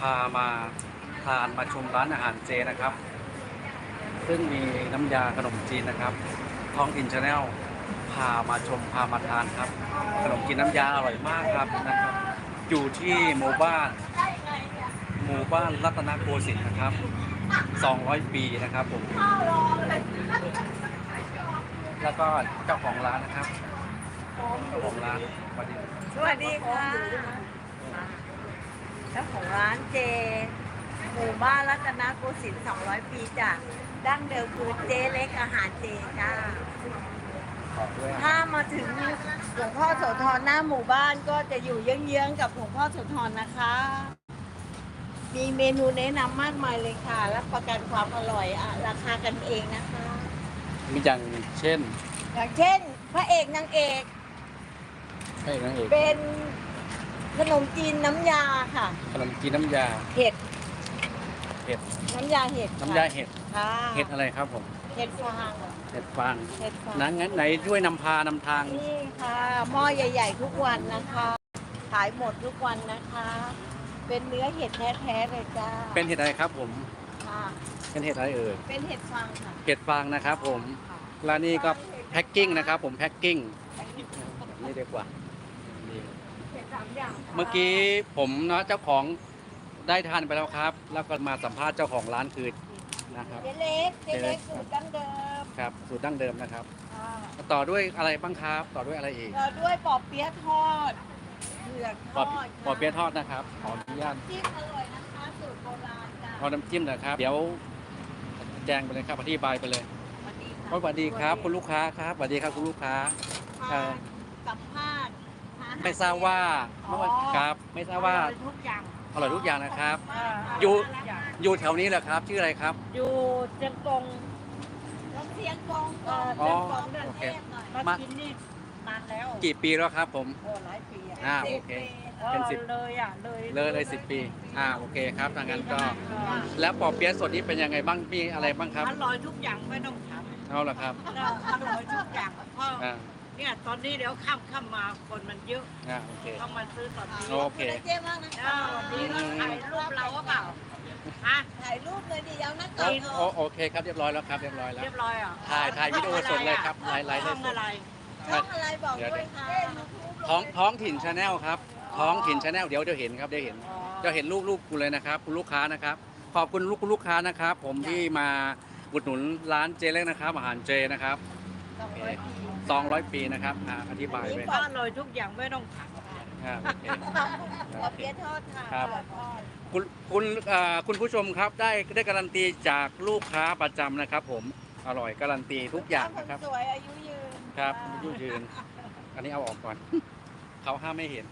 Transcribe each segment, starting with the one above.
พามาทานมาชมร้านอาหารเจนะครับ ซึ่งมีน้ำยาขนมจีนนะครับ ท้องถิ่นชาแนลพามาชมพามาทานครับ ขนมจีนน้ำยาอร่อยมากครับนะครับ อยู่ที่หมู่บ้านหมู่บ้านรัตนโกสินทร์นะครับ 200 ปีนะครับผม แล้วก็เจ้าของร้านนะครับเจ้าของร้านสวัสดี สวัสดีค่ะ เจ้าของร้านเจ หมู่บ้านรัตนโกสินทร์200 ปีจ้ะดั้งเดิมคือเจเล็กอาหารเจจ้าขอด้วยถ้ามาถึงหลวงพ่อโสธรหน้าหมู่บ้านก็จะอยู่เยื้องๆกับหลวงพ่อโสธรนะคะ มีเมนูแนะนำมากมายเลยค่ะ รับประกันความอร่อยอะราคากันเองนะคะ มีอย่างเช่นอย่างเช่น พระเอกนางเอกพระเอกนางเอกเป็น ขนมจีนน้ำยาค่ะ ขนมจีนน้ำยา เห็ด เห็ด น้ำยาเห็ดค่ะน้ำยาเห็ด ค่ะเห็ดอะไรครับผม เห็ดฟางเห็ดฟางเห็ดฟางนั้นงั้นไหนช่วยนำพานำทาง นี่ค่ะ หม้อใหญ่ ๆ ทุกวันนะคะ ขายหมดทุกวันนะคะ เป็นเนื้อเห็ดแท้ๆเลยจ้าเป็นเห็ดอะไรครับผม ค่ะ เป็นเห็ดอะไรเอ่ย เป็นเห็ดฟางค่ะเห็ดฟางนะครับผมร้านนี้ก็แพ็คกิ้งนะครับผมแพ็คกิ้งนี่ดีกว่านี่เห็ดสามอย่างค่ะเมื่อกี้ผมเนาะเจ้าของได้ทานไปแล้วครับ แล้วก็มาสัมภาษณ์เจ้าของร้านคือนะครับ เจเล็กเจเล็กสูตรดั้งเดิมครับสูตรดั้งเดิมนะครับค่ะต่อด้วยอะไรบ้างครับ ต่อด้วยอะไรอีกเราด้วยปอเปี๊ยะทอดเผือกทปออดปอเปี๊ยะทอดนะครับขออนุญาตจิ้มอร่อยนะคะสูตรโบราณจ้าเอาน้ำจิ้มนะครับ เดี๋ยวแจ้งไปเลยครับอธิบายไปเลยสวัสดีค่ะสวัสดีครับ คุณลูกค้าครับสวัสดีครับคุณลูกค้าเอ่อสัมภาษณ์ห ไม่ทราบว่าเมื่อวันครับ ไม่ทราบว่าอร่อยทุกอย่างอร่อยทุกอย่างนะครับเอยู่ทุกอย่างอยู่แถวนี้เหรอครับ ชื่ออะไรครับ อยู่เชียงกงน้ำเชียงกงก็อ๋อเชียงกงเดินโอเคเทพหน่อยมามา กินนี่นานแล้วกี่ปีแล้วครับผม โอ้หลายปีอะอ่าโอเคเป็นสิบ เลยอะเลยเลยเลยสิบปี อ่า โอเคครับทางนั้นก็ แล้วปอเปี๊ยะสดนี้เป็นยังไงบ้าง มีอะไรบ้างครับ อร่อยทุกอย่างไม่ต้องถามเอาละครับ อร่อยทุกอย่างเพราะอ่า เนี่ยตอนนี้เดี๋ยวข้ามข้ามมาคนมันเยอะอ่าโอเคเข้ามาซื้อตอนนี้โอเค เจ๊มากนะดีแล้วถ่ายรูปเราก็เปล่าฮะถ่ายรูปเลยดิเอาหน้าโอตาโอโอเคครับเรียบร้อยแล้วครับเรียบร้อยแล้ว เรียบร้อยอะถ่ายถ่ายวิดีโอสดเลยครับไลฟ์ไลฟ์ช่องสด อะไรช่องอะไรบอกด้วยค่ะท้องท้องถิ่นชาแนลครับ ท้องถิ่นชาแนลเดี๋ยวเดี๋ยวเห็นครับเดี๋ยวเห็น อ๋อจะเห็นรูปรูปคุณเลยนะครับ คุณลูกค้านะครับ ขอบคุณลูกคุณลูกค้านะครับ ผมที่มาอุดหนุนร้านเจเล็กนะครับ อาหารเจนะครับสองร้อยปี 200 ปีนะครับอ่าอธิบายไปนี่ป้าเลยทุกอย่างไม่ต้องถามอ่าโอเค ขอเปี๊ยะทอดค่ะครับขอทอดคุณคุณเอ่อคุณผู้ชมครับได้ได้การันตีจากลูกค้าประจำนะครับ ผมอร่อยการันตีทุกอย่างนะครับ สวยอายุยืนครับอายุยืน อันนี้เอาออกก่อน เขาห้ามไม่เห็น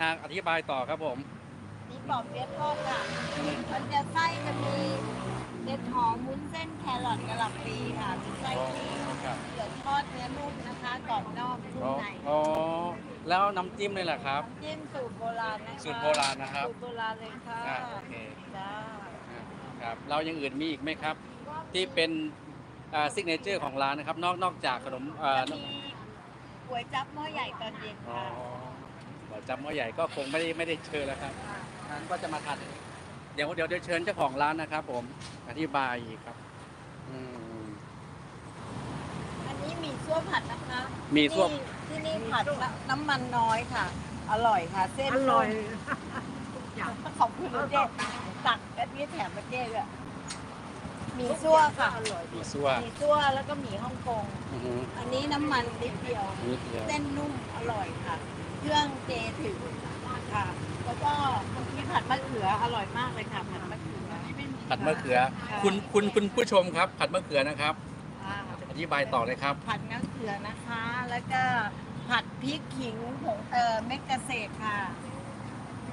อ่าอธิบายต่อครับผมนี่ปอบเปี๊ยะทอดค่ะ มันจะไส้จะมีเด็ดหอมมุ้นเส้นแครอทกระหล่ำปีค่ะเป็นไส้ที่ครับเผือก ทอดเนื้อนุ่มนะคะกรอบนอกนุ่มอ๋อในอ๋อแล้วน้ำจิ้มเลยแหละครับ จิ้มสูตรโบราณนะคะสูตรโบราณนะครับ สูตรโบราณเลยค่ะอ่าโอเคจ้าอ่าครับเรายังอื่นมีอีกไหมครับ ที่เป็นซิกเนเจอร์ของร้านนะครับ นอกนอกจากขนมเอ่อจะมีก๋วยจั๊บหม้อใหญ่ตอนเย็นอ๋อค่ะเดี๋ยวจำว่าใหญ่ก็คงไม่ได้ไม่ได้เชิญแล้วครับนั้นก็จะมาทานเดี๋ยวเดี๋ยวเดี๋ยวเชิญเจ้าของร้านนะครับ ผมอธิบายอีกครับ อืมอันนี้หมี ซั่วผัดนะคะหมี่ซั่ว ที่ที่นี่ผัดน้ำมันน้อยค่ะ อร่อยค่ะ เส้นอร่อยขอบคุณเจ๊ตักแบบนี้แถมมาเจ๊เลยหมีซั่วค่ะมีซั่วหมีซั่วแล้วก็หมีฮ่องกง อือหืออันนี้น้ำมันนิดเดียว นิดเดียวเส้นนุ่มอร่อยค่ะ เครื่องเจถึงค่ะ แล้วก็มีผัดมะเขืออร่อยมากเลยค่ะผัดมะเขือ ผัดมะเขือ คุณคุณคุณผู้ชมครับ ผัดมะเขือนะครับค่ะอ ธิบายต่อเลยครับ ผัดมะเขือนะคะ แล้วก็ผัดพริกขิงผงเอ่อเม็ดเกษตรค่ะ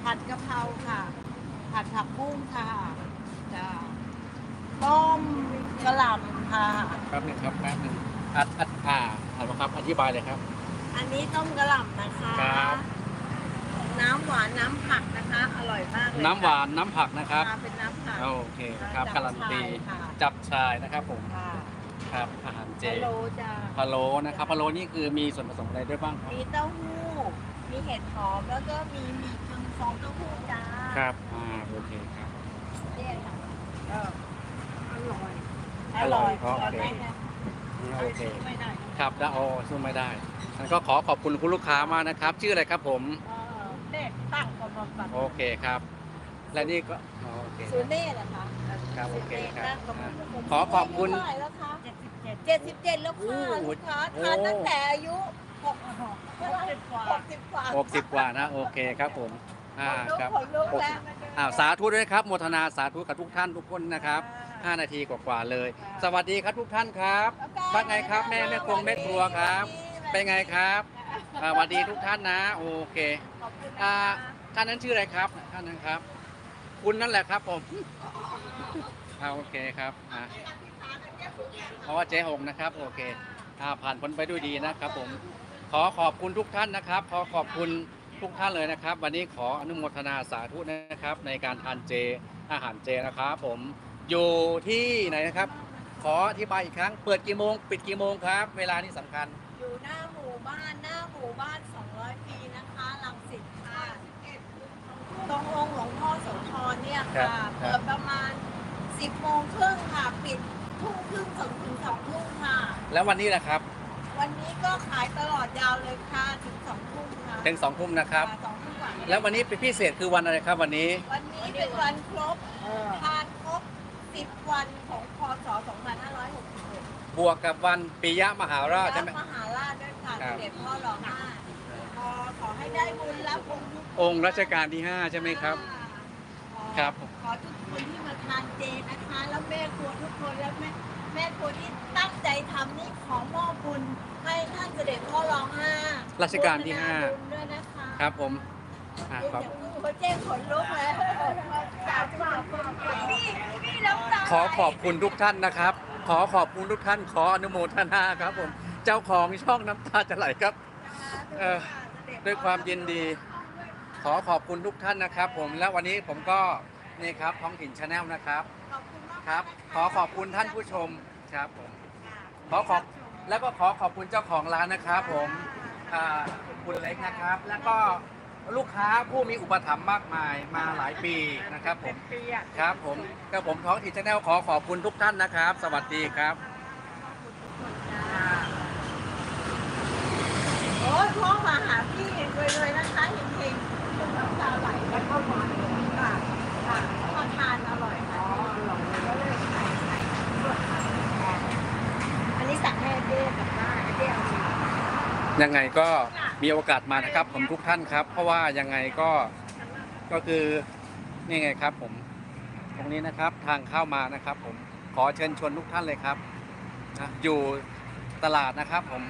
ผัดกะเพราค่ะ ผัดผักบุ้งค่ะจ้าต้มกระหล่ำค่ะ แป๊บหนึงครับแป๊บหนึงอัดอัดอ่าอัดมาครับอธิบายเลยครับ อันนี้ต้มกระหล่ำนะคะ ครับ น้ำหวานน้ำผักนะคะ อร่อยมากเลยน้ำหวานน้ำผักนะครับ ค่ะเป็นน้ำผัก โอเคครับจับการันตีชายค่ะจับชายนะครับผม ค่ะ ครับอาหารเจ พะโล้จ้าพะโล้นะครับพะโล้นี่คือมีส่วนผสมอะไรด้วยบ้างครับมีเต้าหู้ มีเห็ดหอมแล้วก็มีหมี่กึ่งฟองเต้าหู้จ้าครับ อ่าโอเคครับ เนี่ยค่ะก็อร่อยอร่อยโอเคได้นะโอเคไม่ได้ครับได้โอสู้ไม่ได้งั้นก็ขอขอบคุณคุณลูกค้ามากนะครับ ชื่ออะไรครับผม เออเด็กตั้งกรมบัตรโอเคครับ และนี่ก็อ๋อโอเคศูนย์เน่เหรอคะครับโอเคครับตั้งกรมบัตรขอขอบคุณ เท่าไหร่แล้วคะ เจ็ดสิบเจ็ดแล้วค่ะโอ้ลูกค้าโอ้ทานตั้งแต่อายุหกเท่าไหร่หกสิบกว่าหกสิบกว่านะ โอเคครับผมอ่าครับขนลุกหกแล้สิวบอ้าวสาธุด้วยครับโมทนาสาธุกับทุกท่านทุกคนนะครับ5นาทีกว่าๆเลย สวัสดีครับทุกท่านครับว่าไงครับแม่แม่ครัวแม่ครัวครับ เป็นไงครับอ่าสวัสดีทุกท่านนะ โอเคขอบคุณอ่านะคะท่านนั้นชื่ออะไรครับท่านนั้นครับ คุณนั่นแหละครับผมอ่าโอเคครับอ่า เพราะว่าเจ๊หงนะครับ โอเคอ่าผ่านพ้นไปด้วยดีนะครับผม ขอขอบคุณทุกท่านนะครับ ขอขอบคุณทุกท่านเลยนะครับ วันนี้ขออนุโมทนาสาธุนะครับ ในการทานเจอาหารเจนะครับ ผมอยู่ที่ไหนนะครับ ขออธิบายอีกครั้ง เปิดกี่โมง ปิดกี่โมงครับ เวลานี้สำคัญ อยู่หน้าหมู่บ้านหน้าหมู่บ้าน 200 ปีนะคะลังสิตค่ะตรงองค์หลวงพ่อโสธรเนี่ยครัค่ะบเปิดประมาณ 10โมงครึ่งค่ะ ปิด ทุ่มครึ่งถึงถึงสองทุ่มค่ะ แล้ววันนี้แหละครับวันนี้ก็ขายตลอดยาวเลยค่ะถึงสองทุ่มค่ะถึงสองทุ่มนะครับ สองทุ่มกว่าแล้ววันนี้เป็นพิเศษคือวันอะไรครับวันนี้ วันนี้เป็นวันครบทานครบ10วันของพศ2566บวกกับวันปิยมหาราชใช่ไหมมหาราชด้วยค่ะครับเสด็จพ่อรอห้าขอขอให้ได้บุญรับบุญทุกองค์รัชกาลที่5ใช่ไหมครับขอครับข อทุกคนที่มาทานเจนะคะ แล้วแม่ครัวทุกคนแล้วแม่แม่ครัวที่ตั้งใจทำนี่ขอมอบบุญให้ท่านเสด็จพ่อรองห้ารัชกาลที่ห้าบุญด้วยนะคะครับผมอ่าเป็นครับอย่างนี้เขาแจ้งขนลุกแล้วสาธุนี่นี่น้ำตาขอขอบคุณทุกท่านนะครับ ขอขอบคุณทุกท่าน ขออนุโมทนาครับผม เจ้าของช่องน้ำตาจะไหลครับ เอ่อด้วยความยินดี ขอขอบคุณทุกท่านนะครับ ผมและวันนี้ผมก็ นี่ครับท้องถิ่นชาแนลนะครับ ขอบคุณมากครับ นะะขอขอบคุณท่านผู้ชมครับผมขอขอบแล้วก็ขอขอบคุณเจ้าของร้านนะครับผมอ่าคุณเล็กนะครับ แล้วก็ลูกค้าผู้มีอุปถัมภ์มากมายมาหลายปีนะครับผมปีอะครับผมกับผมท้องถิ่นชาแนลขอขอบคุณทุกท่านนะครับ สวัสดีครับ โอ้ยพ่อมาหาพี่เลยเลยๆนะคะเฮงๆน้ำตาไหลแล้วก็หวานค่ะค่ะ ทานอร่อยค่ะอันนี้สั่งให้เจ๊กับหน้าเจ๊เอาสิยังไงก็มีโอกาสมานะครับ ผมทุกท่านครับ เพราะว่ายังไงก็ก็คือนี่ไงครับ ผมตรงนี้นะครับทางเข้ามานะครับ ผมขอเชิญชวนทุกท่านเลยครับนะอยู่ตลาดนะครับ ผม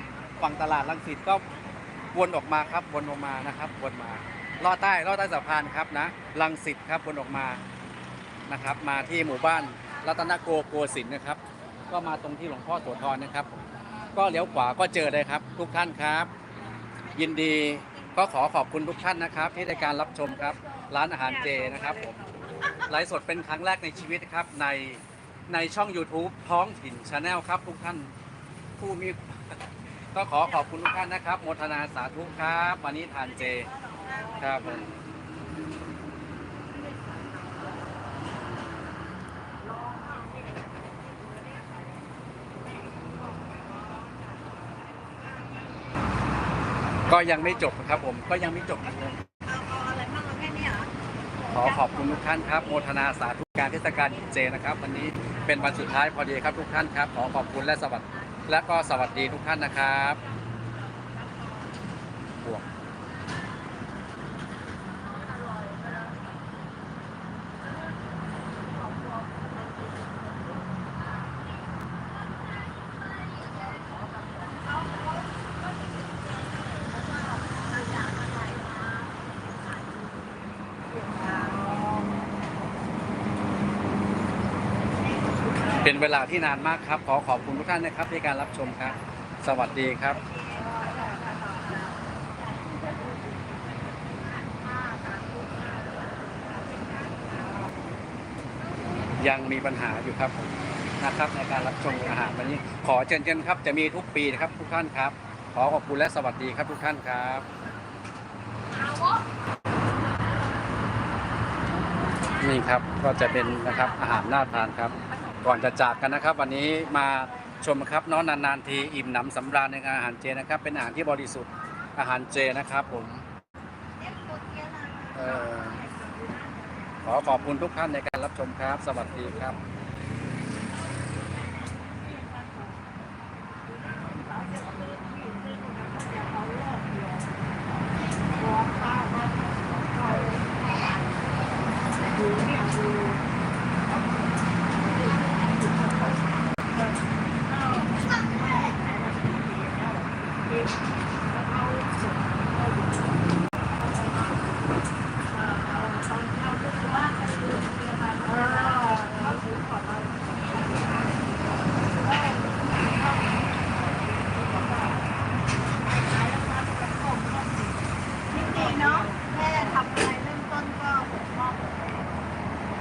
ฝั่งตลาดลังสิตก็วนออกมาครับวนออกมานะครับวนมาลอดใต้ลอดใต้สะพานครับนะลังสิตครับวนออกมา นะครับ มาที่หมู่บ้านรัตนโกโกสินนะครับ ก็มาตรงที่หลวงพ่อโสธรนะครับ ก็เลี้ยวขวาก็เจอเลยครับ ทุกท่านครับ ยินดีก็ขอขอบคุณทุกท่านนะครับ ที่ได้การรับชมครับ ร้านอาหารเจนะครับผมไลฟ์สดเป็นครั้งแรกในชีวิตครับในในช่อง YouTube ท้องถิ่นชาแนลครับ ทุกท่านผู้มีก็ขอขอบคุณทุกท่านนะครับ โมทนาสาธุครับ วันนี้ทานเจ ครับผม ก็ยังไม่จบครับผมก็ยังไม่จบเลยเอาเอาอะไรบ้างเอาแค่นี้เหรอขอขอบคุณทุกท่านครับโมทนาสาธุการเทศกาลกินเจนะครับ วันนี้เป็นวันสุดท้ายพอดีครับทุกท่านครับ ขอขอบคุณและสวัสดีและก็สวัสดีทุกท่านนะครับบ เป็นเวลาที่นานมากครับ ขอขอบคุณทุกท่านนะครับในการรับชมครับ สวัสดีครับยังมีปัญหาอยู่ครับนะครับในการรับชมอาหารวันนี้ ขอเชิญเชิญครับจะมีทุกปีนะครับทุกท่านครับ ขอขอบคุณและสวัสดีครับทุกท่านครับนี่ครับก็จะเป็นนะครับอาหารน่าทานครับ ก่อนจะจากกันนะครับ วันนี้มาชมครับน้องนานๆทีอิ่มหนำสำราญในอาหารเจนะครับ เป็นอาหารที่บริสุทธิ์อาหารเจนะครับผมขอขอบคุณทุกท่านในการรับชมครับ สวัสดีครับ